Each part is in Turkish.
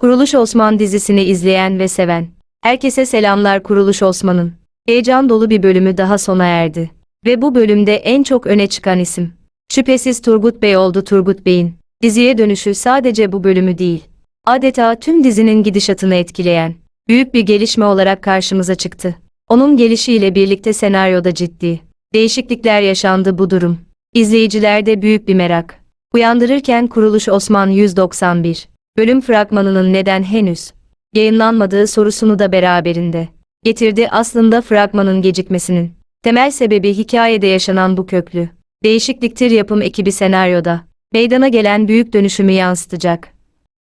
Kuruluş Osman dizisini izleyen ve seven. Herkese selamlar Kuruluş Osman'ın. Heyecan dolu bir bölümü daha sona erdi. Ve bu bölümde en çok öne çıkan isim. Şüphesiz Turgut Bey oldu Turgut Bey'in. Diziye dönüşü sadece bu bölümü değil. Adeta tüm dizinin gidişatını etkileyen, büyük bir gelişme olarak karşımıza çıktı. Onun gelişiyle birlikte senaryoda ciddi değişiklikler yaşandı bu durum. İzleyicilerde büyük bir merak. Uyandırırken Kuruluş Osman 191 bölüm fragmanının neden henüz yayınlanmadığı sorusunu da beraberinde getirdi aslında fragmanın gecikmesinin. Temel sebebi hikayede yaşanan bu köklü değişikliktir yapım ekibi senaryoda meydana gelen büyük dönüşümü yansıtacak.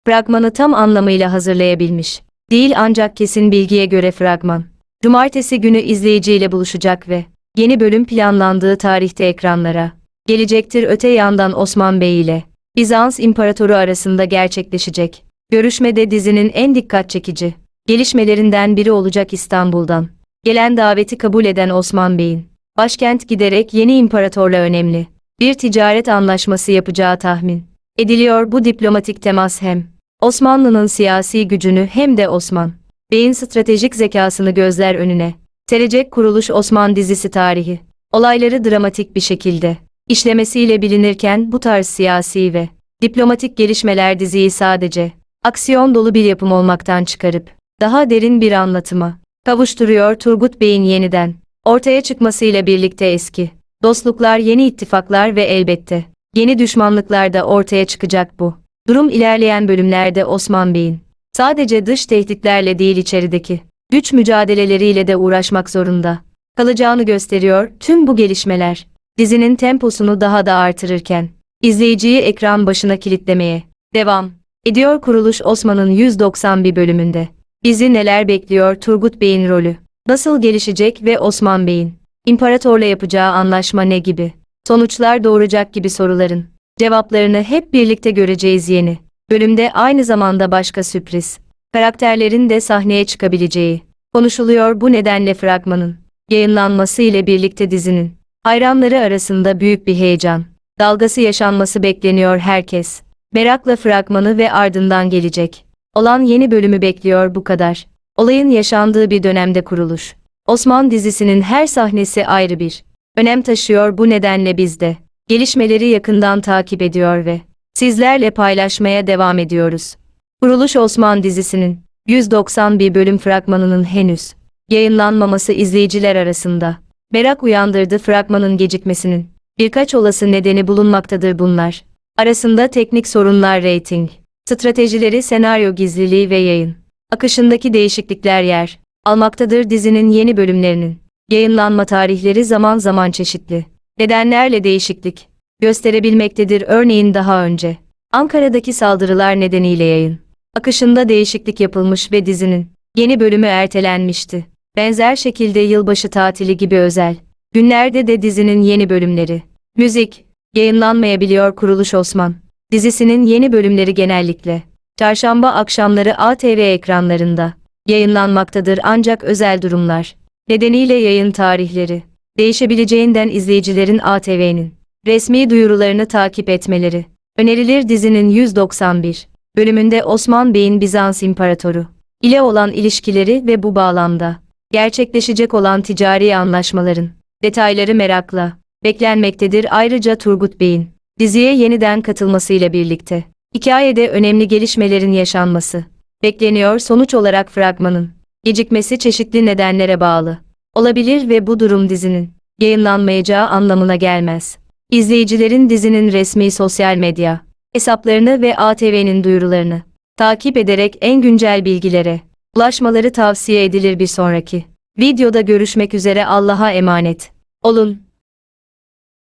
Fragmanı tam anlamıyla hazırlayabilmiş. Değil ancak kesin bilgiye göre fragman. Cumartesi günü izleyiciyle buluşacak ve yeni bölüm planlandığı tarihte ekranlara gelecektir öte yandan Osman Bey ile Bizans İmparatoru arasında gerçekleşecek. Görüşmede dizinin en dikkat çekici gelişmelerinden biri olacak İstanbul'dan. Gelen daveti kabul eden Osman Bey'in başkent giderek yeni imparatorla önemli bir ticaret anlaşması yapacağı tahmin ediliyor bu diplomatik temas hem Osmanlı'nın siyasi gücünü hem de Osman Bey'in stratejik zekasını gözler önüne serecek kuruluş Osman dizisi tarihi olayları dramatik bir şekilde işlemesiyle bilinirken bu tarz siyasi ve diplomatik gelişmeler diziyi sadece aksiyon dolu bir yapım olmaktan çıkarıp daha derin bir anlatıma kavuşturuyor Turgut Bey'in yeniden ortaya çıkmasıyla birlikte eski dostluklar, yeni ittifaklar ve elbette yeni düşmanlıklar da ortaya çıkacak bu. Durum ilerleyen bölümlerde Osman Bey'in sadece dış tehditlerle değil içerideki güç mücadeleleriyle de uğraşmak zorunda kalacağını gösteriyor tüm bu gelişmeler dizinin temposunu daha da artırırken izleyiciyi ekran başına kilitlemeye devam ediyor kuruluş Osman'ın 191 bölümünde. Bizi neler bekliyor Turgut Bey'in rolü? Nasıl gelişecek ve Osman Bey'in imparatorla yapacağı anlaşma ne gibi? Sonuçlar doğuracak gibi soruların cevaplarını hep birlikte göreceğiz yeni. Bölümde aynı zamanda başka sürpriz karakterlerin de sahneye çıkabileceği konuşuluyor bu nedenle fragmanın yayınlanması ile birlikte dizinin hayranları arasında büyük bir heyecan dalgası yaşanması bekleniyor herkes. Merakla fragmanı ve ardından gelecek olan yeni bölümü bekliyor bu kadar. Olayın yaşandığı bir dönemde kuruluş. Osman dizisinin her sahnesi ayrı bir önem taşıyor bu nedenle biz de gelişmeleri yakından takip ediyor ve sizlerle paylaşmaya devam ediyoruz. Kuruluş Osman dizisinin 191 bölüm fragmanının henüz yayınlanmaması izleyiciler arasında merak uyandırdı fragmanın gecikmesinin. Birkaç olası nedeni bulunmaktadır bunlar. Arasında teknik sorunlar reyting, stratejileri senaryo gizliliği ve yayın. Akışındaki değişiklikler yer almaktadır dizinin yeni bölümlerinin. Yayınlanma tarihleri zaman zaman çeşitli. Nedenlerle değişiklik gösterebilmektedir örneğin daha önce. Ankara'daki saldırılar nedeniyle yayın. Akışında değişiklik yapılmış ve dizinin yeni bölümü ertelenmişti. Benzer şekilde yılbaşı tatili gibi özel. Günlerde de dizinin yeni bölümleri. Müzik, yayınlanmayabiliyor Kuruluş Osman. Dizisinin yeni bölümleri genellikle çarşamba akşamları ATV ekranlarında yayınlanmaktadır ancak özel durumlar nedeniyle yayın tarihleri değişebileceğinden izleyicilerin ATV'nin resmi duyurularını takip etmeleri önerilir dizinin 191 bölümünde Osman Bey'in Bizans İmparatoru ile olan ilişkileri ve bu bağlamda gerçekleşecek olan ticari anlaşmaların detayları merakla beklenmektedir ayrıca Turgut Bey'in diziye yeniden katılmasıyla birlikte hikayede önemli gelişmelerin yaşanması bekleniyor sonuç olarak fragmanın gecikmesi çeşitli nedenlere bağlı olabilir ve bu durum dizinin yayınlanmayacağı anlamına gelmez. İzleyicilerin dizinin resmi sosyal medya hesaplarını ve ATV'nin duyurularını takip ederek en güncel bilgilere ulaşmaları tavsiye edilir bir sonraki videoda görüşmek üzere Allah'a emanet olun.